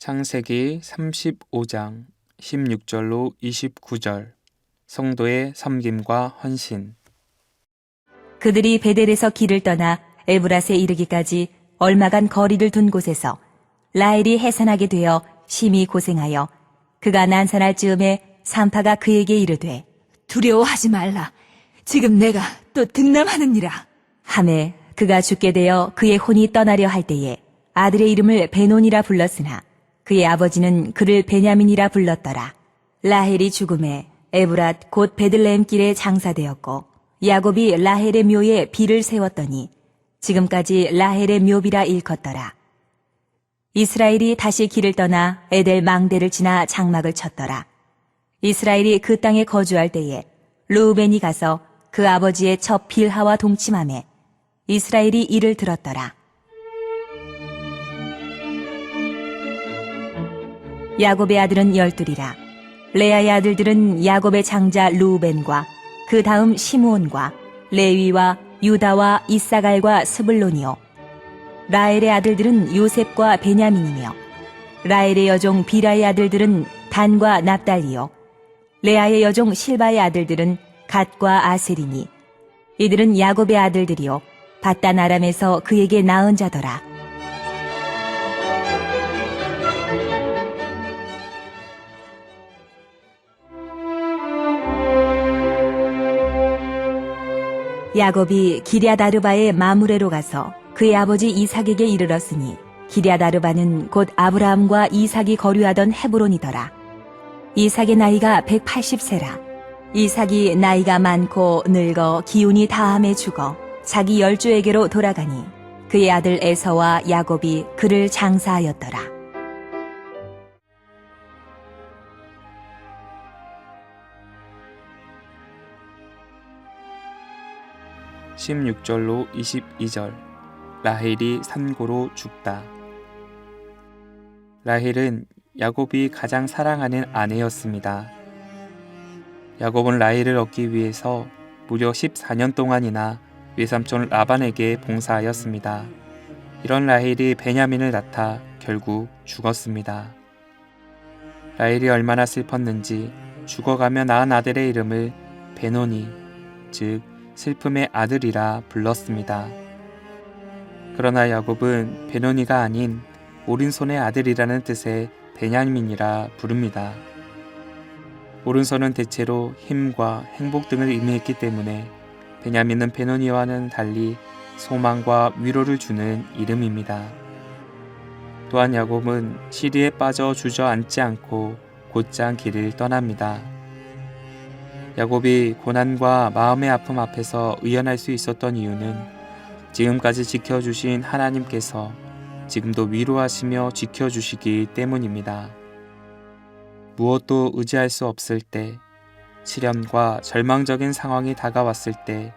창세기 35장 16절로 29절 성도의 섬김과 헌신 그들이 베델에서 길을 떠나 에브라스에 이르기까지 얼마간 거리를 둔 곳에서 라헬이 해산하게 되어 심히 고생하여 그가 난산할 즈음에 산파가 그에게 이르되 두려워하지 말라. 지금 내가 또 등남하느니라. 함에 그가 죽게 되어 그의 혼이 떠나려 할 때에 아들의 이름을 베논이라 불렀으나 그의 아버지는 그를 베냐민이라 불렀더라. 라헬이 죽음에 에브랏 곧 베들레헴 길에 장사되었고 야곱이 라헬의 묘에 비를 세웠더니 지금까지 라헬의 묘비라 일컫더라. 이스라엘이 다시 길을 떠나 에델 망대를 지나 장막을 쳤더라. 이스라엘이 그 땅에 거주할 때에 루벤이 가서 그 아버지의 첫 빌하와 동침함에 이스라엘이 이를 들었더라. 야곱의 아들은 열둘이라. 레아의 아들들은 야곱의 장자 루벤과 그 다음 시므온과 레위와 유다와 이사갈과 스불론이요. 라엘의 아들들은 요셉과 베냐민이며 라엘의 여종 비라의 아들들은 단과 납달리요. 레아의 여종 실바의 아들들은 갓과 아셀이니 이들은 야곱의 아들들이요 바단 아람에서 그에게 낳은 자더라. 야곱이 기랴다르바의 마무레로 가서 그의 아버지 이삭에게 이르렀으니 기랴다르바는 곧 아브라함과 이삭이 거류하던 헤브론이더라. 이삭의 나이가 180세라. 이삭이 나이가 많고 늙어 기운이 다함에 죽어 자기 열주에게로 돌아가니 그의 아들 에서와 야곱이 그를 장사하였더라. 16절로 22절 라헬이 산고로 죽다 라헬은 야곱이 가장 사랑하는 아내였습니다. 야곱은 라헬을 얻기 위해서 무려 14년 동안이나 외삼촌 라반에게 봉사하였습니다. 이런 라헬이 베냐민을 낳다 결국 죽었습니다. 라헬이 얼마나 슬펐는지 죽어가며 낳은 아들의 이름을 베노니, 즉 슬픔의 아들이라 불렀습니다. 그러나 야곱은 베노니가 아닌 오른손의 아들이라는 뜻의 베냐민이라 부릅니다. 오른손은 대체로 힘과 행복 등을 의미했기 때문에 베냐민은 베노니와는 달리 소망과 위로를 주는 이름입니다. 또한 야곱은 시리에 빠져 주저앉지 않고 곧장 길을 떠납니다. 야곱이 고난과 마음의 아픔 앞에서 의연할 수 있었던 이유는 지금까지 지켜주신 하나님께서 지금도 위로하시며 지켜주시기 때문입니다. 무엇도 의지할 수 없을 때, 시련과 절망적인 상황이 다가왔을 때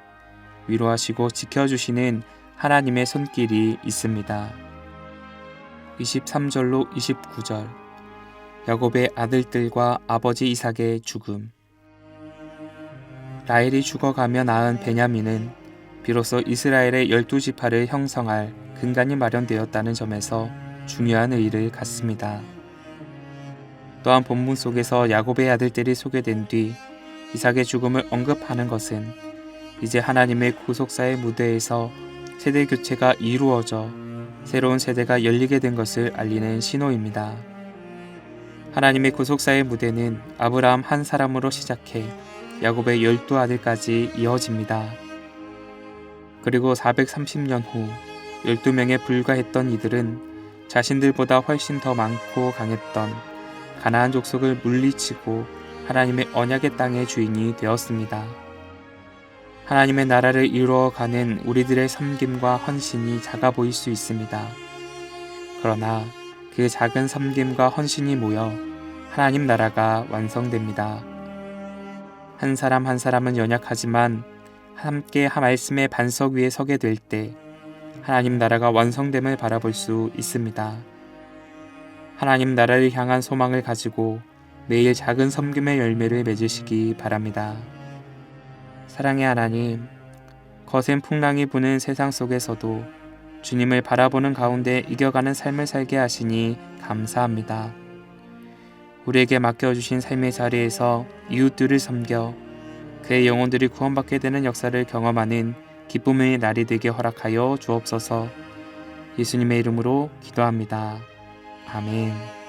위로하시고 지켜주시는 하나님의 손길이 있습니다. 23절로 29절 야곱의 아들들과 아버지 이삭의 죽음 라헬이 죽어가며 낳은 베냐민은 비로소 이스라엘의 열두 지파를 형성할 근간이 마련되었다는 점에서 중요한 의의를 갖습니다. 또한 본문 속에서 야곱의 아들들이 소개된 뒤 이삭의 죽음을 언급하는 것은 이제 하나님의 구속사의 무대에서 세대 교체가 이루어져 새로운 세대가 열리게 된 것을 알리는 신호입니다. 하나님의 구속사의 무대는 아브라함 한 사람으로 시작해 야곱의 열두 아들까지 이어집니다. 그리고 430년 후 12명에 불과했던 이들은 자신들보다 훨씬 더 많고 강했던 가나안 족속을 물리치고 하나님의 언약의 땅의 주인이 되었습니다. 하나님의 나라를 이루어가는 우리들의 섬김과 헌신이 작아 보일 수 있습니다. 그러나 그 작은 섬김과 헌신이 모여 하나님 나라가 완성됩니다. 한 사람 한 사람은 연약하지만 함께 말씀의 반석 위에 서게 될 때 하나님 나라가 완성됨을 바라볼 수 있습니다. 하나님 나라를 향한 소망을 가지고 매일 작은 섬김의 열매를 맺으시기 바랍니다. 사랑의 하나님, 거센 풍랑이 부는 세상 속에서도 주님을 바라보는 가운데 이겨가는 삶을 살게 하시니 감사합니다. 우리에게 맡겨주신 삶의 자리에서 이웃들을 섬겨 그의 영혼들이 구원받게 되는 역사를 경험하는 기쁨의 날이 되게 허락하여 주옵소서 예수님의 이름으로 기도합니다. 아멘.